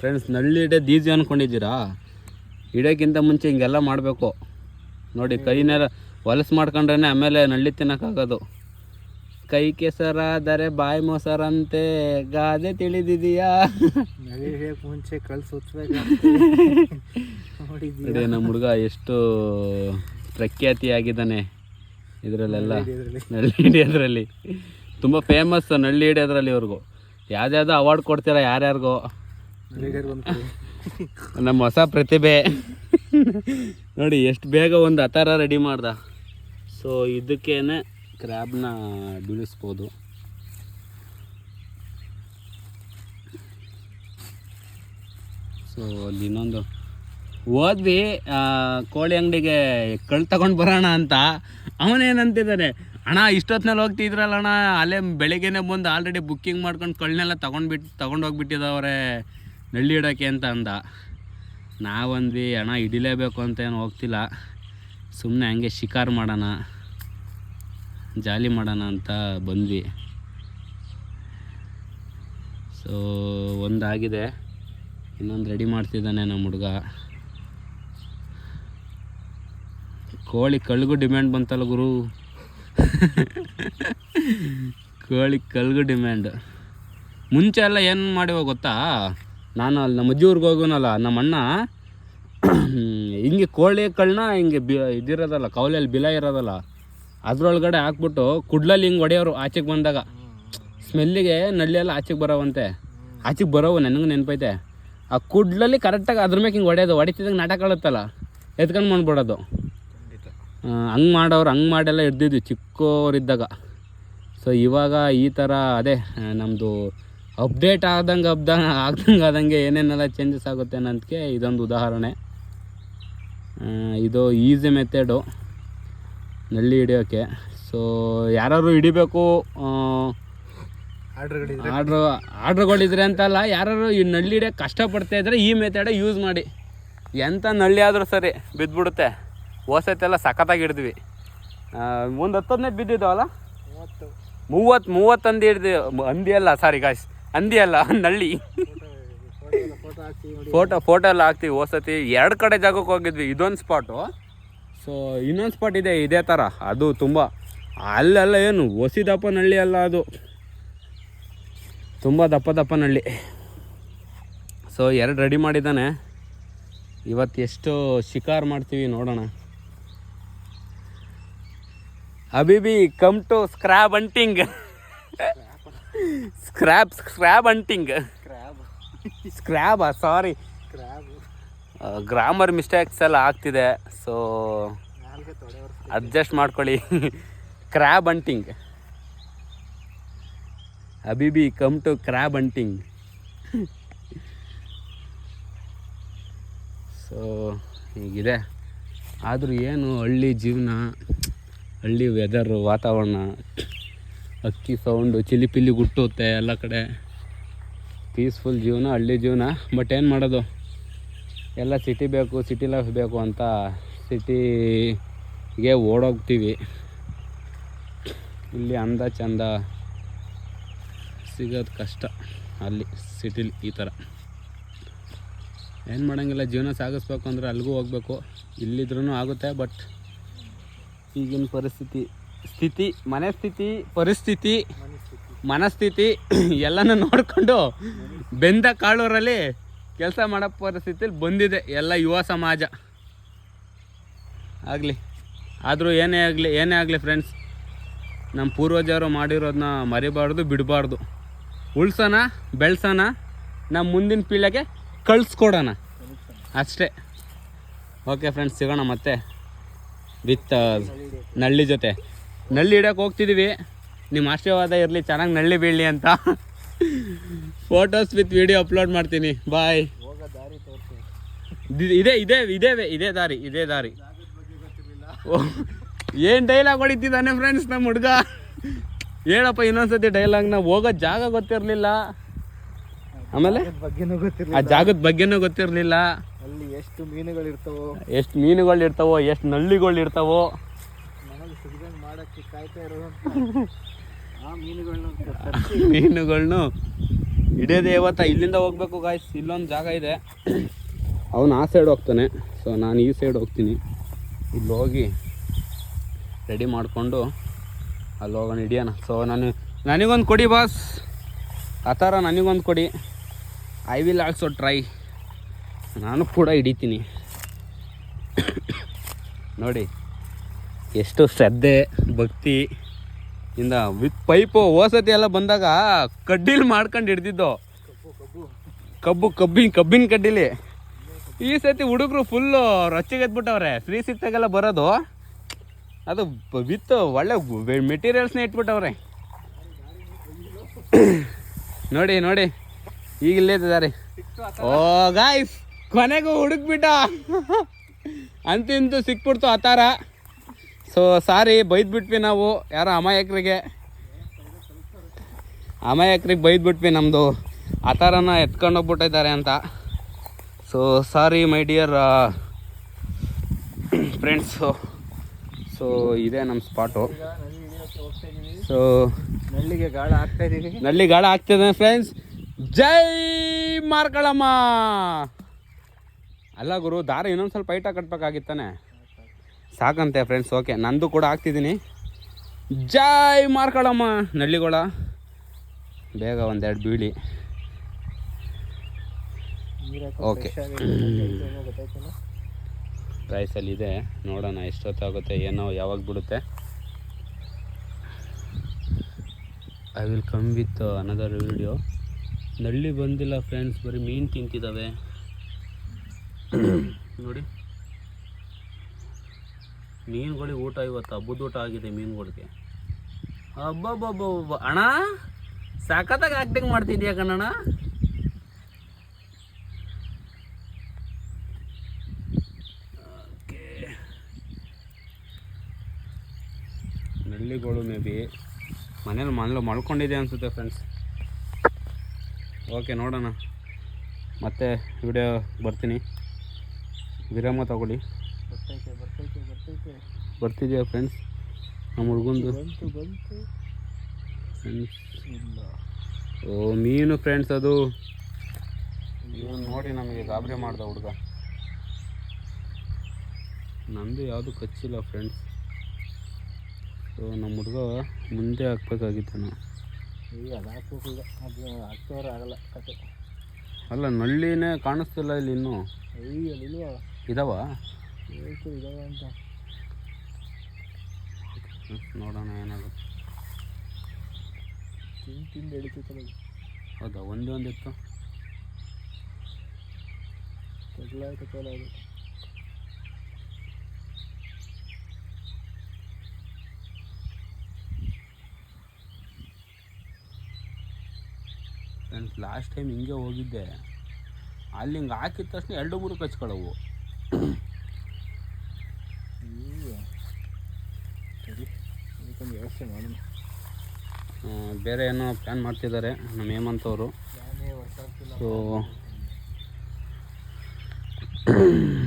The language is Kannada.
ಫ್ರೆಂಡ್ಸ್ ನಳ್ಳಿ ಹಿಡಿಯೋದು ಈಸಿ ಅಂದ್ಕೊಂಡಿದ್ದೀರಾ ಹಿಡಿಯೋಕ್ಕಿಂತ ಮುಂಚೆ ಹಿಂಗೆಲ್ಲ ಮಾಡಬೇಕು. ನೋಡಿ ಕೈನೆಲ್ಲ ಹೊಲಸು ಮಾಡ್ಕೊಂಡ್ರೇ ಆಮೇಲೆ ನಳ್ಳಿ ತಿನ್ನೋಕ್ಕಾಗೋದು ಕೈ ಕೆಸರಾದರೆ ಬಾಯಿ ಮೊಸರಂತೆ ಗಾದೆ ತಿಳಿದಿದೆಯಾ? ಮುಂಚೆ ಕಳ್ಸಿ ಸುತ್ತಬೇಕು ನೋಡಿದ್ದೀಯ ನೋಡಿ ನಮ್ಮ ಹುಡುಗ ಎಷ್ಟು ಪ್ರಖ್ಯಾತಿಯಾಗಿದ್ದಾನೆ ಇದರಲ್ಲೆಲ್ಲ. ಇದ್ರಲ್ಲಿ. ನಳ್ಳಿ ಹಿಡಿಯೋದ್ರಲ್ಲಿ. ತುಂಬ ಫೇಮಸ್ ನಳ್ಳಿ ಹಿಡಿಯೋದ್ರಲ್ಲಿ ಇವ್ರಿಗೂ. ಯಾವ್ದ್ಯಾವ್ದೋ ಅವಾರ್ಡ್ ಕೊಡ್ತೀರಾ ಯಾರ್ಯಾರಿಗೋ? ನಮ್ಮ ಹೊಸ ಪ್ರತಿಭೆ. ನೋಡಿ, ಎಷ್ಟು ಬೇಗ ಒಂದು ಹತ್ತಾರ ರೆಡಿ ಮಾಡ್ದ. ಸೊ ಇದಕ್ಕೇನೆ ಕ್ರ್ಯಾಬ್ನ ಬೀಳಿಸ್ಬೋದು ಸೊ ಅಲ್ಲಿ ಇನ್ನೊಂದು. ಹೋದ್ವಿ ಕೋಳಿ ಅಂಗಡಿಗೆ ಕಳ್ ತಗೊಂಡು ಬರೋಣ ಅಂತ. ಅವನೇನಂತಿದ್ದಾನೆ ಅಣ್ಣ, ಇಷ್ಟೊತ್ತಿನಲ್ಲಿ ಹೋಗ್ತಿದ್ರಲ್ಲ ಅಣ್ಣ ಅಲ್ಲೇ ಬೆಳಿಗ್ಗೆನೆ ಬಂದು ಆಲ್ರೆಡಿ ಬುಕ್ಕಿಂಗ್ ಮಾಡ್ಕೊಂಡು ಕಳ್ಳನ್ನೆಲ್ಲ ತೊಗೊಂಡ್ಬಿಟ್ಟು ತೊಗೊಂಡೋಗ್ಬಿಟ್ಟಿದ್ದವ್ರೆ ನಳ್ಳಿ ಇಡೋಕ್ಕೆ ಅಂತ ಅಂದ. ನಾವಂದ್ವಿ ಹಣ ಹಿಡಿಲೇಬೇಕು ಅಂತ ಏನು ಹೋಗ್ತಿಲ್ಲ. ಸುಮ್ಮನೆ ಹಂಗೆ ಶಿಕಾರ್ ಮಾಡೋಣ, ಜಾಲಿ ಮಾಡೋಣ ಅಂತ ಬಂದ್ವಿ. ಸೊ ಒಂದಾಗಿದೆ. ಇನ್ನೊಂದು ರೆಡಿ ಮಾಡ್ತಿದ್ದಾನೆ ನಮ್ಮ ಹುಡುಗ. ಕೋಳಿ ಕಳ್ಗು ಡಿಮ್ಯಾಂಡ್ ಬಂತಲ್ಲ ಗುರು. ಕೋಳಿ ಕಳ್ಗು ಡಿಮ್ಯಾಂಡ್ ಮುಂಚೆ ಎಲ್ಲ ಏನು ಮಾಡಿವ ಗೊತ್ತಾ? ನಾನು ಅಲ್ಲಿ ನಮ್ಮ ಅಜ್ಜಿ ಊರಿಗೆ ಹೋಗೋನಲ್ಲ, ನಮ್ಮ ಅಣ್ಣ ಹಿಂಗೆ ಕೋಳಿ ಕಳ್ಳನ್ನ ಹಿಂಗೆ ಬಿ ಇದಿರೋದಲ್ಲ, ಕವಲಲ್ಲಿ ಬಿಲ ಇರೋದಲ್ಲ, ಅದರೊಳಗಡೆ ಹಾಕ್ಬಿಟ್ಟು ಕುಡ್ಲಲ್ಲಿ ಹಿಂಗೆ ಹೊಡೆಯೋರು ಆಚೆಗೆ ಬಂದಾಗ. ಸ್ಮೆಲ್ಲಿಗೆ ನಳ್ಳಿಯೆಲ್ಲ ಆಚೆಗೆ ಬರೋವಂತೆ. ಆಚೆಗೆ ಬರೋವು ನನಗೆ ನೆನಪೈತೆ. ಆ ಕುಡ್ಲಲ್ಲಿ ಕರೆಕ್ಟಾಗಿ ಅದ್ರ ಮೇಲೆ ಹಿಂಗೆ ಹೊಡೆಯೋದು, ಹೊಡಿತಿದ್ದಂಗೆ ನಾಟಕ ಆಳುತ್ತಲ್ಲ ಎತ್ಕೊಂಡು ಬಂದ್ಬಿಡೋದು. ಹಂಗೆ ಮಾಡೋರು, ಹಂಗೆ ಮಾಡೆಲ್ಲ ಹಿಡ್ದಿದ್ವಿ ಚಿಕ್ಕವರಿದ್ದಾಗ ಸೊ ಇವಾಗ ಈ ಥರ ಅದೇ ನಮ್ಮದು ಅಪ್ಡೇಟ್ ಆದಂಗೆ ಅಬ್ದ ಆಗ್ದಂಗೆ ಆದಂಗೆ ಏನೇನೆಲ್ಲ ಚೇಂಜಸ್ ಆಗುತ್ತೆ ಅನ್ನೋದಕ್ಕೆ ಇದೊಂದು ಉದಾಹರಣೆ. ಇದು ಈಸಿ ಮೆಥಡು ನಳ್ಳಿ ಹಿಡಿಯೋಕ್ಕೆ ಸೊ ಯಾರು ಹಿಡಿಬೇಕು ಆರ್ಡ್ರ್ ಆರ್ಡ್ರ್ಗಳಿದ್ರೆ ಅಂತಲ್ಲ ಯಾರು ಈ ನಳ್ಳಿ ಹಿಡಿಯೋಕ್ಕೆ ಕಷ್ಟಪಡ್ತಾ ಇದ್ರೆ ಈ ಮೆಥಡೇ ಯೂಸ್ ಮಾಡಿ. ಎಂಥ ನಳ್ಳಿ ಆದರೂ ಸರಿ ಬಿದ್ದುಬಿಡುತ್ತೆ. ಓಸತ್ತೆಲ್ಲ ಸಖತ್ತಾಗಿ ಹಿಡಿದ್ವಿ. ಒಂದು ಹತ್ತದನೇ ಬಿದ್ದಿದ್ದಾವಲ್ಲ? ಮೂವತ್ತು. ಮೂವತ್ತು ಮೂವತ್ತು ಹಂದಿ ಹಿಡ್ದು ಹಂದಿ ಅಲ್ಲ ಸಾರಿ ಗಾಯ್ಸ್ ಹಂದಿ ಅಲ್ಲ ನಳ್ಳಿ. ಫೋಟೋ ಫೋಟೋ ಎಲ್ಲ ಹಾಕ್ತೀವಿ ಹೋಸತಿ ಎರಡು ಕಡೆ ಜಾಗಕ್ಕೆ ಹೋಗಿದ್ವಿ ಇದೊಂದು ಸ್ಪಾಟು ಸೊ ಇನ್ನೊಂದು ಸ್ಪಾಟ್ ಇದೆ ಇದೇ ಥರ ಅದು ತುಂಬ ಅಲ್ಲೆಲ್ಲ ಏನು ಹೊಸಿ ದಪ್ಪ ನಳ್ಳಿ ಅಲ್ಲ ಅದು. ತುಂಬ ದಪ್ಪ ದಪ್ಪ ನಳ್ಳಿ. ಸೊ ಎರಡು ರೆಡಿ ಮಾಡಿದ್ದಾನೆ. ಇವತ್ತು ಎಷ್ಟು ಶಿಕಾರ್ ಮಾಡ್ತೀವಿ ನೋಡೋಣ. ಅಬಿಬಿ come to scrab hunting scrab scrab hunting crab ಸ್ಕ್ರ್ಯಾಬಾ sorry crab grammar mistakes ಎಲ್ಲ ಆಗ್ತಿದೆ ಸೊ ಅಡ್ಜಸ್ಟ್ ಮಾಡ್ಕೊಳ್ಳಿ. Crab hunting ಅಬಿಬಿ come to crab hunting so ಹೀಗಿದೆ. ಆದರೂ ಏನು ಹಳ್ಳಿ ಜೀವನ ಹಳ್ಳಿ ವೆದರು ವಾತಾವರಣ ಅಕ್ಕಿ ಸೌಂಡು ಚಿಲಿಪಿಲಿ ಗುಟ್ಟುತ್ತೆ ಎಲ್ಲ ಕಡೆ. ಪೀಸ್ಫುಲ್ ಜೀವನ, ಹಳ್ಳಿ ಜೀವನ. ಬಟ್ ಏನು ಮಾಡೋದು? ಎಲ್ಲ ಸಿಟಿ ಬೇಕು ಸಿಟಿ ಲೈಫ್ ಬೇಕು ಅಂತ ಸಿಟಿಗೆ ಓಡೋಗ್ತೀವಿ. ಇಲ್ಲಿ ಅಂದ ಚಂದ ಸಿಗೋದು ಕಷ್ಟ ಅಲ್ಲಿ ಸಿಟಿಲಿ ಈ ಥರ ಏನು ಮಾಡೋಂಗಿಲ್ಲ, ಜೀವನ ಸಾಗಿಸ್ಬೇಕು ಅಂದರೆ ಅಲ್ಲಿಗೂ ಹೋಗ್ಬೇಕು. ಇಲ್ಲಿದ್ರೂ ಆಗುತ್ತೆ ಬಟ್ ಈಗಿನ ಪರಿಸ್ಥಿತಿ ಸ್ಥಿತಿ ಮನೆ ಸ್ಥಿತಿ ಪರಿಸ್ಥಿತಿ, ಮನಸ್ಥಿತಿ ಮನಸ್ಥಿತಿ ಎಲ್ಲನೂ ನೋಡಿಕೊಂಡು ಬೆಂದ ಕಾಳೂರಲ್ಲಿ ಕೆಲಸ ಮಾಡೋ ಪರಿಸ್ಥಿತಿಲಿ ಬಂದಿದೆ ಎಲ್ಲ ಯುವ ಸಮಾಜ. ಆಗಲಿ, ಆದರೂ ಏನೇ ಆಗಲಿ ಏನೇ ಆಗಲಿ ಫ್ರೆಂಡ್ಸ್ ನಮ್ಮ ಪೂರ್ವಜರು ಮಾಡಿರೋದನ್ನ ಮರಿಬಾರ್ದು, ಬಿಡಬಾರ್ದು. ಉಳ್ಸೋಣ, ಬೆಳ್ಸೋಣ ನಮ್ಮ ಮುಂದಿನ ಪೀಳಿಗೆ ಕಳಿಸ್ಕೊಡೋಣ. ಅಷ್ಟೇ. ಓಕೆ ಫ್ರೆಂಡ್ಸ್ ಸಿಗೋಣ ಮತ್ತೆ. ವಿತ್ ನಳ್ಳಿ ಜೊತೆ. ನಳ್ಳಿ ಇಡೋಕೆ ಹೋಗ್ತಿದ್ದೀವಿ ನಿಮ್ಮ ಆಶೀರ್ವಾದ ಇರಲಿ ಚೆನ್ನಾಗಿ ನಳ್ಳಿ ಬೀಳಲಿ ಅಂತ. ಫೋಟೋಸ್ ವಿತ್ ವಿಡಿಯೋ ಅಪ್ಲೋಡ್ ಮಾಡ್ತೀನಿ. ಬಾಯ್ ಇದೇ ಇದೇ ಇದೇ ಇದೇ ದಾರಿ ಇದೇ ದಾರಿ. ಏನು ಡೈಲಾಗ್ ಹೊಡಿತಿದ್ದಾನೆ ಫ್ರೆಂಡ್ಸ್ ನಮ್ಮ ಹುಡುಗ? ಹೇಳಪ್ಪ ಇನ್ನೊಂದ್ಸತಿ ಡೈಲಾಗ್ನ ಹೋಗೋ ಜಾಗ ಗೊತ್ತಿರಲಿಲ್ಲ. ಆಮೇಲೆ? ಆ ಜಾಗದ ಬಗ್ಗೆನೂ ಗೊತ್ತಿರಲಿಲ್ಲ. ಅಲ್ಲಿ ಎಷ್ಟು ಮೀನುಗಳಿರ್ತಾವೋ? ಎಷ್ಟು ಮೀನುಗಳು ಇರ್ತಾವೋ ಎಷ್ಟು ನಳ್ಳಿಗಳು ಇರ್ತಾವೋ ಮಾಡೋಕ್ಕೆ ಕಾಯ್ತಾ ಇರೋ ಆ ಮೀನುಗಳನ್ನ ಹಿಡಿಯೋದೇ ಇವತ್ತ ಇಲ್ಲಿಂದ ಹೋಗ್ಬೇಕು ಗಾಯ್ಸ್ ಇಲ್ಲೊಂದು ಜಾಗ ಇದೆ. ಅವನು ಆ ಸೈಡ್ ಹೋಗ್ತಾನೆ. ಸೊ ನಾನು ಈ ಸೈಡ್ ಹೋಗ್ತೀನಿ. ಇಲ್ಲಿ ಹೋಗಿ ರೆಡಿ ಮಾಡಿಕೊಂಡು ಅಲ್ಲಿ ಹೋಗೋಣ ಹಿಡಿಯೋಣ. ಸೊ ನಾನು ನನಗೊಂದು ಕೊಡಿ ಬಾಸ್ ಆ ಥರ ನನಗೊಂದು ಕೊಡಿ. ಐ ವಿಲ್ ಆಲ್ಸೋ ಟ್ರೈ ನಾನು ಕೂಡ ಹಿಡಿತೀನಿ. ನೋಡಿ. ಎಷ್ಟು ಶ್ರದ್ಧೆ, ಭಕ್ತಿ ಇಂದ ವಿತ್ ಪೈಪು ಓಸತಿ ಎಲ್ಲ ಬಂದಾಗ ಕಡ್ಡಿಲಿ ಮಾಡ್ಕೊಂಡು ಹಿಡ್ದಿದ್ದು. ಕಬ್ಬು, ಕಬ್ಬಿನ ಕಬ್ಬಿನ ಕಡ್ಡಿಲಿ. ಈ ಸತಿ ಹುಡುಗರು ಫುಲ್ಲು ರೊಚ್ಚಿಗೆ ಎದ್ಬಿಟ್ಟವ್ರೆ ಫ್ರೀ ಸಿಕ್ತಾಗೆಲ್ಲ ಬರೋದು. ಅದು ವಿತ್ ಒಳ್ಳೆ ಮೆಟೀರಿಯಲ್ಸ್ನೇ ಇಟ್ಬಿಟ್ಟವ್ರೆ. ನೋಡಿ ನೋಡಿ. ಈಗ ಇಲ್ಲೇ ಇದ್ದಾರೆ. ಓ ಗಾಯ್ಸ್ ಕೊನೆಗೂ ಹುಡುಕ್ಬಿಟ್ಟ. ಅಂತಿಂತು ಸಿಕ್ಬಿಡ್ತು ಆ ಥರ. ಸೊ ಸಾರಿ ಬೈದ್ಬಿಟ್ವಿ ನಾವು. ಯಾರೋ ಅಮಾಯಕರಿಗೆ. ಅಮಾಯಕರಿಗೆ ಬೈದ್ಬಿಟ್ವಿ ನಮ್ಮದು ಆ ಥರನ ಎತ್ಕೊಂಡು ಹೋಗ್ಬಿಟ್ಟಿದ್ದಾರೆ ಅಂತ. So sorry my dear friends. So ಇದೇ ನಮ್ಮ ಸ್ಪಾಟು. ಸೊ ನಳ್ಳಿಗೆ ಗಾಳ ಹಾಕ್ತಾ ನಳ್ಳಿ ನಲ್ಲಿ ಗಾಳ ಆಗ್ತಿದೆ ಫ್ರೆಂಡ್ಸ್. ಜೈ ಮಾರ್ಕಳಮ್ಮ. ಅಲ್ಲ ಗುರು ದಾರ ಇನ್ನೊಂದು ಸ್ವಲ್ಪ ಐಟ ಕಟ್ಬೇಕಾಗಿತ್ತಾನೆ. ಸಾಕಂತೆ ಫ್ರೆಂಡ್ಸ್ ಓಕೆ ನಂದು ಕೂಡ ಹಾಕ್ತಿದ್ದೀನಿ. ಜೈ ಮಾರ್ಕಳಮ್ಮ ನಳ್ಳಿಗೋಳ. ಬೇಗ ಒಂದೆರಡು ಬೀಳಿ. ಓಕೆ ಹಾಕೋ Okay. fresh ಆಗಿ ಏನೋ ಗೊತ್ತಾಯ್ತಲ್ಲ ಪ್ರೈಸಲ್ಲಿ ಇದೆ. ನೋಡೋಣ ಎಷ್ಟೊತ್ತಾಗುತ್ತೆ ಏನೋ ಯಾವಾಗ ಬಿಡುತ್ತೆ. I will come with another video ನಳ್ಳಿ ಬಂದಿಲ್ಲ ಫ್ರೆಂಡ್ಸ್ ಬರೀ ಮೀನು ತಿಂತಿದ್ದಾವೆ ನೋಡಿ. ಮೀನುಗಳಿಗೆ ಊಟ ಇವತ್ತು ಹಬ್ಬದ ಊಟ ಆಗಿದೆ ಮೀನುಗಳಿಗೆ. ಹಬ್ಬಬ್ಬಬ್ಬ ಅಣ್ಣ ಸಾಕತ್ತಾಗ ಆ್ಯಕ್ಟಿಂಗ್ ಮಾಡ್ತಿದ್ಯಾ ಕಣ್ಣಣ್ಣ? ಓಕೆ. ನಳ್ಳಿಗಳು ಮೇ ಬಿ ಮನೇಲಿ ಮನೇಲಿ ಮಲ್ಕೊಂಡಿದೆ ಅನಿಸುತ್ತೆ ಫ್ರೆಂಡ್ಸ್ ಓಕೆ, ನೋಡೋಣ. ಮತ್ತೆ ವಿಡಿಯೋ ಬರ್ತೀನಿ. ವಿರಾಮ ತಗೊಳ್ಳಿ. ಬರ್ತಿದ್ಯಾ ಫ್ರೆಂಡ್ಸ್ ನಮ್ಮ ಹುಡುಗಂದು? ಓ ಮೀನು ಫ್ರೆಂಡ್ಸ್ ಅದು. ಇವನು ನೋಡಿ ನಮಗೆ ಗಾಬರಿ ಮಾಡ್ದ ಹುಡುಗ. ನಂದು ಯಾವುದು ಕಚ್ಚಿಲ್ಲ ಫ್ರೆಂಡ್ಸ್ ಸೊ ನಮ್ಮ ಹುಡುಗ ಮುಂದೆ ಹಾಕ್ಬೇಕಾಗಿತ್ತು ನಾವು ಅದು ಆಗಲ್ಲ ಕತೆ. ಅಲ್ಲ ನಳ್ಳಿನೇ ಕಾಣಿಸ್ತಿಲ್ಲ ಇಲ್ಲಿ ಇನ್ನೂ. ಇಲ್ಲ ಇಲ್ವಾ? ಇದಾವ ಅಂತ. ನೋಡೋಣ ಏನಾಗುತ್ತೆ. ತಿಂದು ತಿಂದು ಎಳಿತೈತಲ್ಲ. ಹೌದಾ ಒಂದೇ ಒಂದು ಇತ್ತು? ಅದು ಫ್ರೆಂಡ್ಸ್ ಲಾಸ್ಟ್ ಟೈಮ್ ಹಿಂಗೆ ಹೋಗಿದ್ದೆ. ಅಲ್ಲಿ ಹಿಂಗೆ ಹಾಕಿದ ತಕ್ಷಣ ಎರಡು ಮೂರು ಕಚ್ಕೊಳ್ಳವು ಈಗ ಸರಿ ಅದಕ್ಕೊಂದು ವ್ಯವಸ್ಥೆ ಮಾಡೋಣ. ಬೇರೆ ಏನೋ ಪ್ಲ್ಯಾನ್ ಮಾಡ್ತಿದ್ದಾರೆ ನಮ್ಮ ಹೇಮಂತ್ ಅವರು. ಸೊ